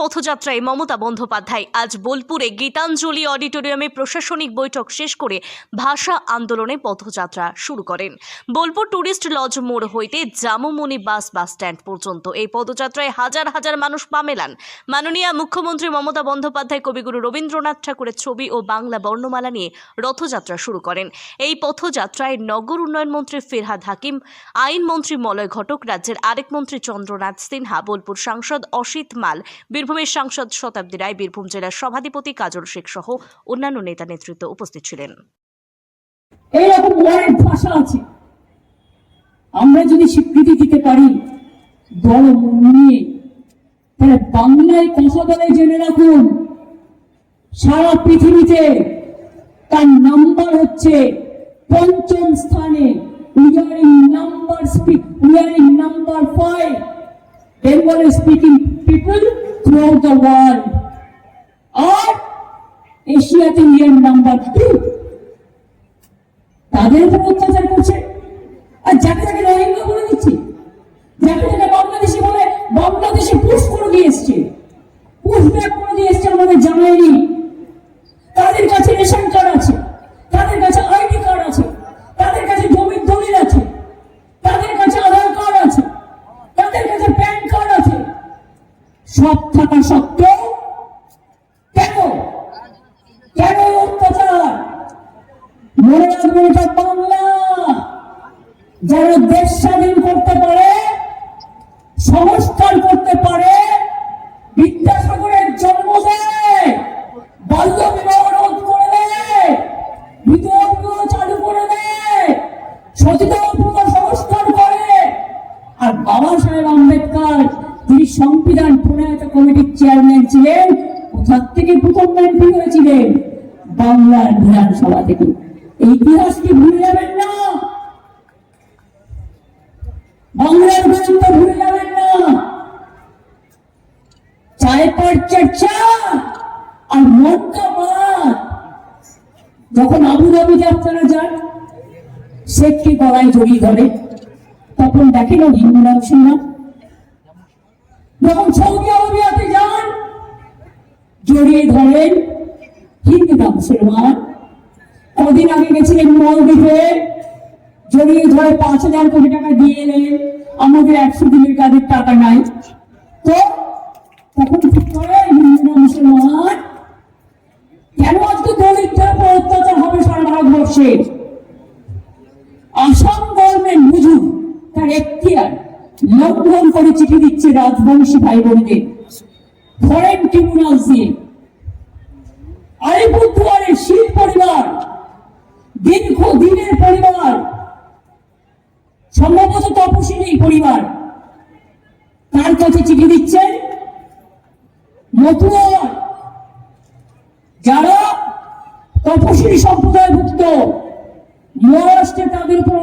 পথযাত্রায় মমতা বন্দ্যোপাধ্যায়। আজ বোলপুরে গীতাঞ্জলি অডিটোরিয়ামে প্রশাসনিক বৈঠক শেষ করে ভাষা আন্দোলনে পথযাত্রা শুরু করেন। বোলপুর ট্যুরিস্ট লজ মোড় হইতে জামুমণি বাস বাস স্ট্যান্ড পর্যন্ত এই পদযাত্রায় হাজার হাজার মানুষ পা মেলান। মাননীয় মুখ্যমন্ত্রী মমতা বন্দ্যোপাধ্যায়, কবিগুরু রবীন্দ্রনাথ ঠাকুরের ছবি ও বাংলা বর্ণমালা নিয়ে রথযাত্রা শুরু করেন। এই পথযাত্রায় নগর উন্নয়ন মন্ত্রী ফিরহাদ হাকিম আইনমন্ত্রী মলয় ঘটক, রাজ্যের আরেক মন্ত্রী চন্দ্রনাথ সিনহা, বোলপুর সাংসদ অসিত মাল বীরভূমের সাংসদ শতাব্দী রায়, বীরভূম জেলার সভাধিপতি কাজল শেখ সহ অন্যান্য নেতা নেতৃত্ব উপস্থিত ছিলেন। এইরকম ভাষা আছে। আমরা যদি স্বীকৃতি দিতে পারি মন নিয়ে, তাহলে বাংলায় জেনে রাখুন। সারা পৃথিবীতে তার নাম্বার হচ্ছে পঞ্চম স্থানে we are in number speak we are in number five speaking এশিয়াতে উই নাম্বার টু তাদের উপর অত্যাচার করছে। আর যাকে যাকে রোহিঙ্গা বলে দিচ্ছে, যাকে যাকে বাংলাদেশি বলে, বাংলাদেশে পুশ করে দিয়ে এসছে। করে দিয়ে এসছে আমাদের জামাইনি তাদের কাছে রেশন কার্ড আছে, তাদের কাছে আইডি কার্ড আছে, তাদের কাছে জমির দলিল আছে, তাদের কাছে আধার কার্ড আছে, তাদের কাছে প্যান কার্ড আছে। সব থাকা সত্ত্বেও কেন কেন এই অত্যাচার মনে বাংলা। যারা দেশ স্বাধীন করতে পারে, সংস্কার করতে পারে, বিদ্যাসাগরের জন্ম দেয়, বাল্য বিবাহ রোধ করে দেয় বিবাহ চালু করে দেয়, সচেতন প্রথা সংস্কার করে। আর বাবা সাহেব আম্বেদকর, তিনি সংবিধান প্রণয়ন কমিটির চেয়ারম্যান ছিলেন, কোথা থেকে প্রথম এমপি হয়েছিলেন বাংলার বিধানসভা থেকে। ইতিহাসকে ভুলে যাবেন না। বাংলার গল্প ভুলে যাবেন না। চায় পর চর্চা আর মনটা মাত যখন আবু ধাবিতে আপনারা যান, শেখকে গলায় জড়িয়ে ধরে। তখন দেখেন ও হিন্দু না মুসলমান যখন সৌদি আরবিয়াতে যান, জড়িয়ে ধরেন হিন্দু না মুসলমান কদিন আগে গেছিলেন মলদ্বীপে? জড়িয়ে ধরে পাঁচ হাজার কোটি টাকা দিয়ে এলেন আমাদের একশো দিনের কাজের টাকা নাই। তো তখন করে মুসলমান, কেন আজকে উপর অত্যাচার হবে সারা আসাম গভর্নমেন্ট বুঝুন তার এখতিয়ার, লঙ্ঘন করে চিঠি দিচ্ছে রাজবংশী ভাই বোনদের ফরেন ট্রিব্যুনাল দিয়ে। আলিপুরদুয়ারের শীত পরিবার দীর্ঘ দিনের পরিবার। সম্ভবত তপশিলী পরিবার। তার কাছে চিঠি দিচ্ছে মতুয়া যারা সম্প্রদায় সম্প্রদায়ভুক্ত, মহারাষ্ট্রে তাদের উপর